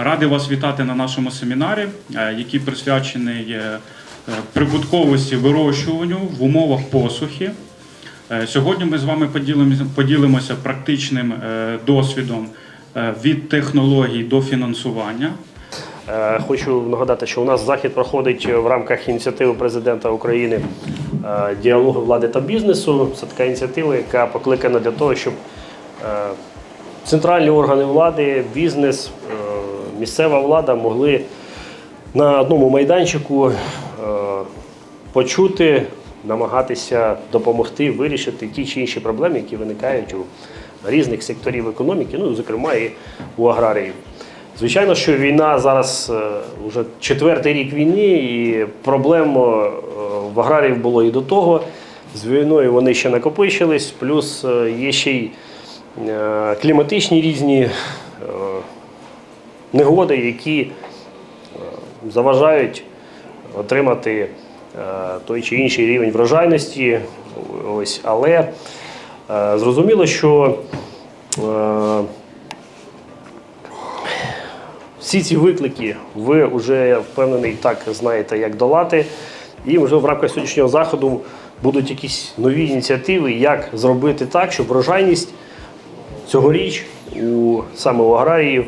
Радий вас вітати на нашому семінарі, е, який присвячений е, е, прибутковості вирощуванню в умовах посухи. Сьогодні ми з вами поділимося, практичним досвідом від технологій до фінансування. Хочу нагадати, що у нас захід проходить в рамках ініціативи президента України діалогу влади та бізнесу. Це така ініціатива, яка покликана для того, щоб центральні органи влади, бізнес, місцева влада могли на одному майданчику е, почути, намагатися допомогти вирішити ті чи інші проблеми, які виникають у різних секторів економіки, ну, зокрема і у аграріїв. Звичайно, що війна зараз е, вже четвертий рік війни, і проблем е, в аграріїв було і до того. З війною вони ще накопичились, плюс е, є ще й е, кліматичні різні е, негоди, які е, заважають отримати е, той чи інший рівень врожайності. Ось, але е, зрозуміло, що всі ці виклики ви вже я впевнений так знаєте, як долати. І вже в рамках сьогоднішнього заходу будуть якісь нові ініціативи, як зробити так, щоб врожайність цьогоріч у саме у аграріїв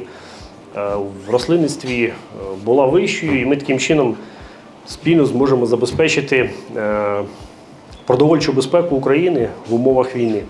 в рослинництві е, була вищою, і ми таким чином спільно зможемо забезпечити е, продовольчу безпеку України в умовах війни.